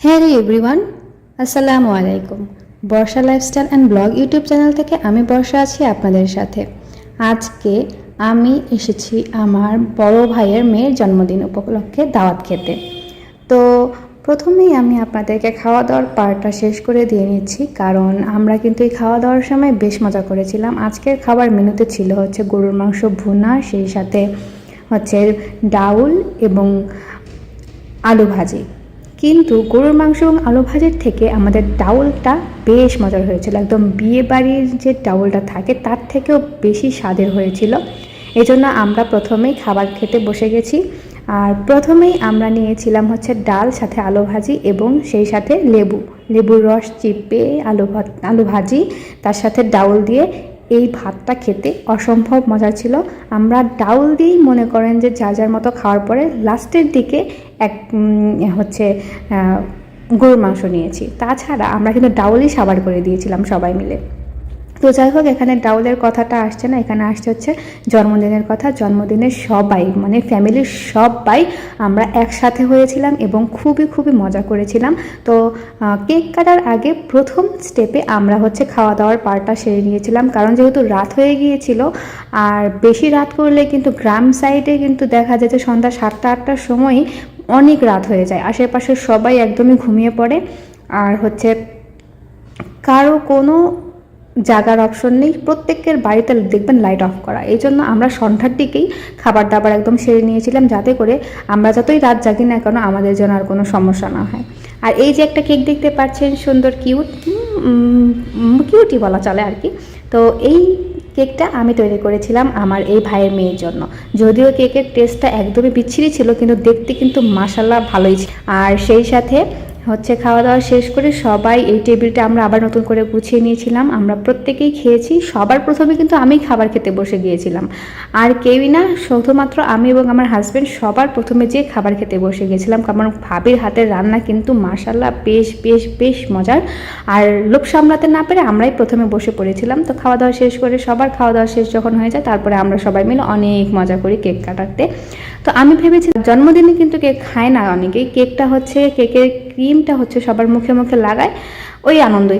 Hello everyone আসসালামু আলাইকুম Barsha lifestyle and blog YouTube channel থেকে আমি বর্ষা আছি আপনাদের সাথে। আজকে আমি এসেছি আমার বড় ভাইয়ের মেয়ের জন্মদিন উপলক্ষে দাওয়াত খেতে। তো প্রথমেই আমি আপনাদেরকে খাওয়া দাওয়ার পার্টটা শেষ করে দিয়ে নিচ্ছি, কারণ আমরা কিন্তু এই খাওয়া দাওয়ার সময় বেশ মজা করেছিলাম। আজকের খাবার মেনুতে ছিল হচ্ছে গরুর মাংস ভুনা, সেই সাথে হচ্ছে ডাউল এবং আলু ভাজি। কিন্তু গরুর মাংস এবং আলু ভাজির থেকে আমাদের ডাউলটা বেশ মজার হয়েছিল। একদম বিয়ে বাড়ির যে ডাউলটা থাকে, তার থেকেও বেশি স্বাদের হয়েছিল। এই জন্য আমরা প্রথমেই খাবার খেতে বসে গেছি। আর প্রথমেই আমরা নিয়েছিলাম হচ্ছে ডাল, সাথে আলু ভাজি এবং সেই সাথে লেবু। লেবুর রস চিপে আলু আলু ভাজি, তার সাথে ডাউল দিয়ে এই ভাতটা খেতে অসম্ভব মজা ছিল। আমরা ডাউল দিয়েই মনে করেন যে যা যার মতো খাওয়ার পরে লাস্টের দিকে এক হচ্ছে গরুর মাংস নিয়েছি। তাছাড়া আমরা কিন্তু ডাউলই সাবার করে দিয়েছিলাম সবাই মিলে। তো যাই হোক, এখানে ডাউলের কথাটা আসছে না, এখানে আসছে হচ্ছে জন্মদিনের কথা। জন্মদিনের সবাই মানে ফ্যামিলির সবাই আমরা একসাথে হয়েছিলাম এবং খুবই খুবই মজা করেছিলাম। তো কেক কাটার আগে প্রথম স্টেপে আমরা হচ্ছে খাওয়া দাওয়ার পার্টটা সেরে নিয়েছিলাম। কারণ যেহেতু রাত হয়ে গিয়েছিল, আর বেশি রাত করলে কিন্তু গ্রাম সাইডে কিন্তু দেখা যায় যে সন্ধ্যা সাতটা, আটটার সময় অনেক রাত হয়ে যায়। আশেপাশে সবাই একদমই ঘুমিয়ে পড়ে। আর হচ্ছে কারও কোনো জাগার অপশন নেই। প্রত্যেকের বাড়িতে দেখবেন লাইট অফ করা। এই জন্য আমরা সন্ধ্যার দিকেই খাবার দাবার একদম সেরে নিয়েছিলাম যাতে করে আমরা যতই রাত জাগি না কেন আমাদের জন্য আর কোনো সমস্যা না হয়। আর এই যে একটা কেক দেখতে পাচ্ছেন, সুন্দর কিউট কিউটই বলা চলে আর কি। তো এই কেকটা আমি তৈরি করেছিলাম আমার এই ভাইয়ের মেয়ের জন্য। যদিও কেকের টেস্টটা একদমই বিচ্ছিরি ছিল, কিন্তু দেখতে কিন্তু মাসাল্লাহ ভালোই ছিল। আর সেই সাথে হচ্ছে খাওয়া দাওয়া শেষ করে সবাই এই টেবিলটা আমরা আবার নতুন করে গুছিয়ে নিয়েছিলাম। আমরা প্রত্যেকেই খেয়েছি। সবার প্রথমে কিন্তু আমি খাবার খেতে বসে গিয়েছিলাম। আর কেউই না, শুধুমাত্র আমি এবং আমার হাজব্যান্ড সবার প্রথমে যে খাবার খেতে বসে গেছিলাম কারণ ভাবির হাতের রান্না কিন্তু মাসাল্লাহ বেশ বেশ বেশ মজার। আর লোক সামলাতে না পেরে আমরাই প্রথমে বসে পড়েছিলাম। তো খাওয়া দাওয়া শেষ করে সবার খাওয়া দাওয়া শেষ যখন হয়ে যায়, তারপরে আমরা সবাই মিলে অনেক মজা করি কেক কাটাতে। তো আমি ভেবেছি জন্মদিনে কিন্তু কেক খায় না অনেকেই। কেকটা হচ্ছে, কেকের ক্রিমটা হচ্ছে সবার মুখে মুখে লাগায়। ওই আনন্দই।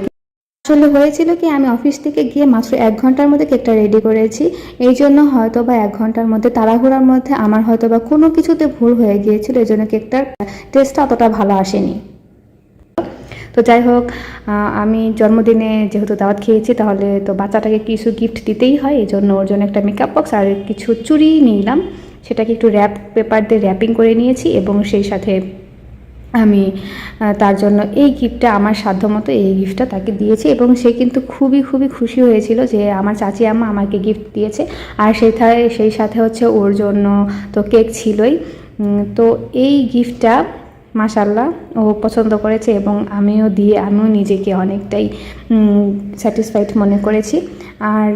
আসলে হয়েছিল কি, আমি অফিস থেকে গিয়ে মাত্র এক ঘণ্টার মধ্যে কেকটা রেডি করেছি। এই জন্য হয়তো বা এক ঘণ্টার মধ্যে, তাড়াহুড়ার মধ্যে আমার হয়তো বা কোনো কিছুতে ভুল হয়ে গিয়েছিল। এই জন্য কেকটার টেস্টটা অতটা ভালো আসেনি। তো যাই হোক আমি জন্মদিনে যেহেতু দাওয়াত খেয়েছি, তাহলে তো বাচ্চাটাকে কিছু গিফট দিতেই হয়। এই জন্য ওর জন্য একটা মেকআপ বক্স আর কিছু চুড়ি নিলাম। সেটাকে একটু র্যাপ পেপার দিয়ে র্যাপিং করে নিয়েছি এবং সেই সাথে আমি তার জন্য এই গিফটটা আমার সাধ্যমতো এই গিফটটা তাকে দিয়েছি এবং সে কিন্তু খুবই খুবই খুশি হয়েছিল যে আমার চাচি আম্মা আমাকে গিফট দিয়েছে। আর সেই থা- সেই সাথে হচ্ছে ওর জন্য তো কেক ছিলই। তো এই গিফটটা মাসাল্লাহ ও পছন্দ করেছে এবং আমিও দিয়ে, আমিও নিজেকে অনেকটাই স্যাটিসফাইড মনে করেছি। আর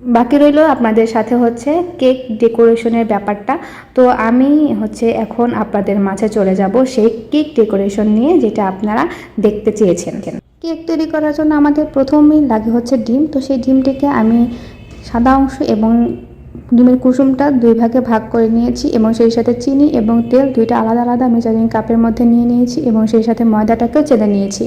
বাকি রইল আপনাদের সাথে হচ্ছে কেক ডেকোরেশনের ব্যাপারটা। তো আমি হচ্ছে এখন আপনাদের মাঝে চলে যাব সেই কেক ডেকোরেশন নিয়ে যেটা আপনারা দেখতে চেয়েছেন কেক তৈরি করার জন্য আমাদের প্রথমেই লাগে হচ্ছে ডিম। তো সেই ডিমটিকে আমি সাদা অংশ এবং ডিমের কুসুমটা দুই ভাগে ভাগ করে নিয়েছি এবং সেই সাথে চিনি এবং তেল দুইটা আলাদা আলাদা মেজারিং কাপের মধ্যে নিয়ে নিয়েছি এবং সেই সাথে ময়দাটাকেও চেলে নিয়েছি।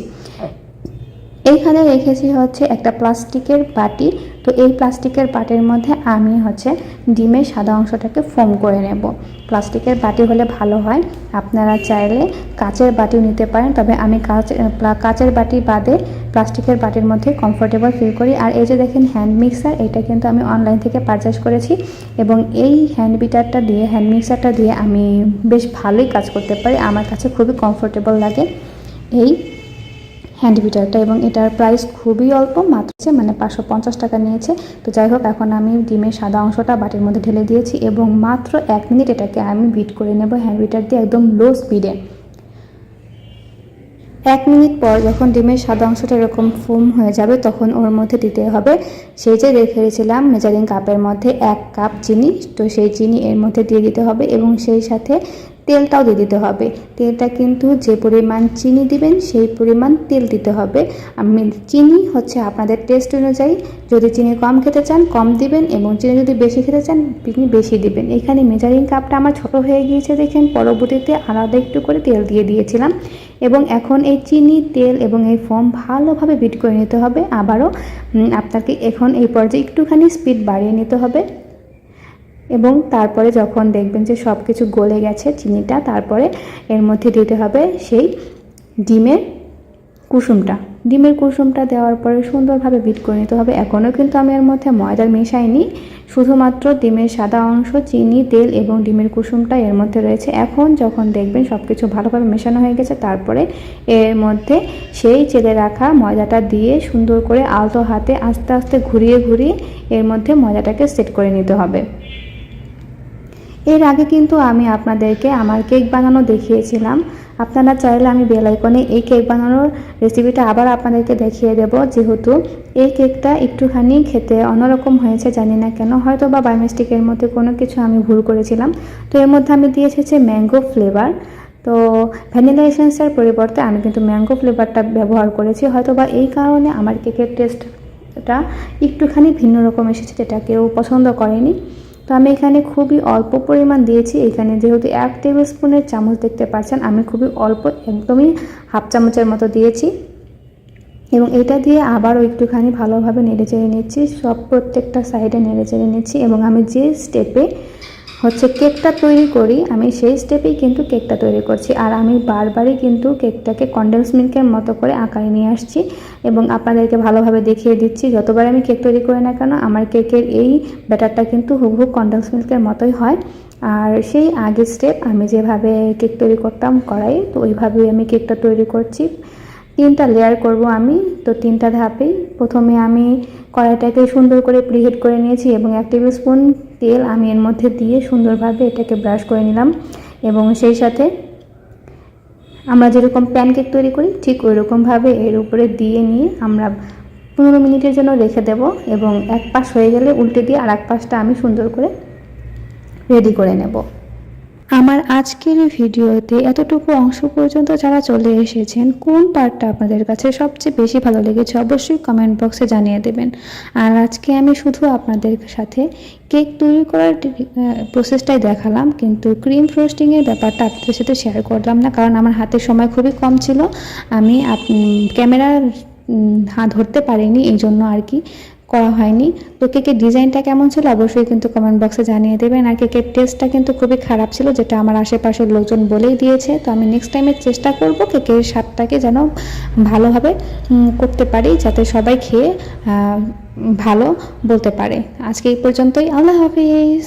এইখানে রেখেছি হচ্ছে একটা প্লাস্টিকের বাটি তো এই প্লাস্টিকের বাটির মধ্যে আমি হচ্ছে ডিমের সাদা অংশটাকে ফোম করে নেব। প্লাস্টিকের বাটি হলে ভালো হয়। আপনারা চাইলে কাচের বাটিও নিতে পারেন, তবে আমি কাচ কাচের বাটি বাদে প্লাস্টিকের বাটির মধ্যে কমফোর্টেবল ফিল করি। আর এই যে দেখেন হ্যান্ড মিক্সার এটা কিন্তু আমি অনলাইন থেকে পারচেস করেছি এবং এই হ্যান্ড বিটারটা দিয়ে হ্যান্ড মিক্সারটা দিয়ে আমি বেশ ভালোই কাজ করতে পারি। আমার কাছে খুবই কমফোর্টেবল লাগে। এই হ্যান্ড বিটারটা এবং এটার প্রাইস খুবই অল্প, মাত্র মানে পাঁচশো পঞ্চাশ টাকা নিয়েছে। তো যাই হোক, এখন আমি ডিমের সাদা অংশটা বাটির মধ্যে ঢেলে দিয়েছি এবং মাত্র এক মিনিট এটাকে আমি বিট করে নেব হ্যান্ড বিটার দিয়ে একদম লো স্পিডে এক মিনিট পর যখন ডিমের সাদা অংশটা এরকম ফোম হয়ে যাবে, তখন ওর মধ্যে দিতে হবে সেই যে রেখে রেখেছিলাম মেজারিং কাপের মধ্যে এক কাপ চিনি। তো সেই চিনি এর মধ্যে দিয়ে দিতে হবে এবং সেই সাথে তেলটাও দিয়ে দিতে হবে। তেলটা কিন্তু যে পরিমাণ চিনি দিবেন, সেই পরিমাণ তেল দিতে হবে। চিনি হচ্ছে আপনাদের টেস্ট অনুযায়ী। যদি চিনি কম খেতে চান, কম দিবেন। এবং চিনি যদি বেশি খেতে চান, চিনি বেশি দিবেন। এখানে মেজারিং কাপটা আমার ছোট হয়ে গিয়েছে দেখেন। পরবর্তীতে আলাদা একটু করে তেল দিয়ে দিয়েছিলাম। এবং এখন এই চিনি, তেল এবং এই ফর্ম ভালোভাবে বিট করে নিতে হবে। আবারও আপনাকে এখন এই পর্যায়ে একটুখানি স্পিড বাড়িয়ে নিতে হবে। এবং তারপরে যখন দেখবেন যে সব কিছু গলে গেছে চিনিটা, তারপরে এর মধ্যে দিতে হবে সেই ডিমের কুসুমটা। ডিমের কুসুমটা দেওয়ার পরে সুন্দরভাবে বিট করে নিতে হবে। এখনও কিন্তু আমি এর মধ্যে ময়দা মেশাইনি। শুধুমাত্র ডিমের সাদা অংশ, চিনি, তেল এবং ডিমের কুসুমটা এর মধ্যে রয়েছে। এখন যখন দেখবেন সব কিছু ভালোভাবে মেশানো হয়ে গেছে, তারপরে এর মধ্যে সেই চেলে রাখা ময়দাটা দিয়ে সুন্দর করে আলতো হাতে আস্তে আস্তে ঘুরিয়ে ঘুরিয়ে এর মধ্যে ময়দাটাকে সেট করে নিতে হবে। এর আগে কিন্তু আমি আপনাদেরকে আমার কেক বানানো দেখিয়েছিলাম। আপনারা চাইলে আমি বেল আইকনে এই কেক বানানোর রেসিপিটা আবার আপনাদেরকে দেখিয়ে দেব। যেহেতু এই কেকটা একটুখানি খেতে অন্যরকম হয়েছে, জানি না কেন। হয়তো বা বায়োমিস্টিকের মধ্যে কোনো কিছু আমি ভুল করেছিলাম। তো এর মধ্যে আমি দিয়ে এসেছি ম্যাঙ্গো ফ্লেভার তো ভ্যানিলা এসেন্সের পরিবর্তে আমি কিন্তু ম্যাঙ্গো ফ্লেভারটা ব্যবহার করেছি। হয়তো বা এই কারণে আমার কেকের টেস্টটা একটুখানি ভিন্ন রকম এসেছে, যেটা কেউ পছন্দ করেনি। তো আমি এখানে খুবই অল্প পরিমাণ দিয়েছি। এখানে যেহেতু এক টেবিল স্পুনের চামচ দেখতে পাচ্ছেন, আমি খুবই অল্প, একদমই হাফ চামচের মতো দিয়েছি। এবং এটা দিয়ে আবারও একটুখানি ভালোভাবে নেড়ে চেড়ে নিচ্ছি, সব প্রত্যেকটা সাইডে নেড়ে চেড়ে নিচ্ছি। এবং আমি যে স্টেপে হচ্ছে কেকটা তৈরি করি। আমি সেই স্টেপেই কিন্তু কেকটা তৈরি করছি। আর আমি বারবারই কিন্তু কেকটাকে কন্ডেন্স মিল্কের মতো করে আকারে নিয়ে আসছি এবং আপনাদেরকে ভালোভাবে দেখিয়ে দিচ্ছি। যতবার আমি কেক তৈরি করি না কেন, আমার কেকের এই ব্যাটারটা কিন্তু হুবহু কন্ডেন্স মিল্কের মতোই হয়। আর সেই আগের স্টেপ আমি যেভাবে কেক তৈরি করতাম কড়াই তো ওইভাবেই আমি কেকটা তৈরি করছি। তিনটা লেয়ার করব আমি, তো তিনটা ধাপেই প্রথমে আমি কড়াইটাকে সুন্দর করে প্রিহিট করে নিয়েছি এবং এক টেবিল স্পুন তেল আমি এর মধ্যে দিয়ে সুন্দরভাবে এটাকে ব্রাশ করে নিলাম এবং সেই সাথে আমরা যেরকম প্যানকেক তৈরি করি, ঠিক ওই রকমভাবে এর উপরে দিয়ে নিয়ে আমরা পনেরো মিনিটের জন্য রেখে দেব এবং এক পাশ হয়ে গেলে উল্টে দিয়ে আর এক পাশটা আমি সুন্দর করে রেডি করে নেব। আমার আজকের এই ভিডিওতে এতটুকু অংশ পর্যন্ত যারা চলে এসেছেন, কোন পার্টটা আপনাদের কাছে সবচেয়ে বেশি ভালো লেগেছে অবশ্যই কমেন্ট বক্সে জানিয়ে দেবেন। আর আজকে আমি শুধু আপনাদের সাথে কেক তৈরি করার প্রসেসটাই দেখালাম, কিন্তু ক্রিম ফ্রোস্টিংয়ের ব্যাপারটা আপনাদের সাথে শেয়ার করলাম না, কারণ আমার হাতে সময় খুবই কম ছিল। আমি ক্যামেরা হাত ধরতে পারিনি এই জন্য আর কি। করা হয়নি। তো কেকের ডিজাইনটা কেমন ছিল অবশ্যই কিন্তু কমেন্ট বক্সে জানিয়ে দেবেন। আর কেকের টেস্টটা কিন্তু খুবই খারাপ ছিল, যেটা আমার আশেপাশের লোকজন বলেই দিয়েছে। তো আমি নেক্সট টাইমে চেষ্টা করব কেকের স্বাদটাকে যেন ভালোভাবে করতে পারি, যাতে সবাই খেয়ে ভালো বলতে পারে। আজকে এই পর্যন্তই। আল্লাহ হাফিজ।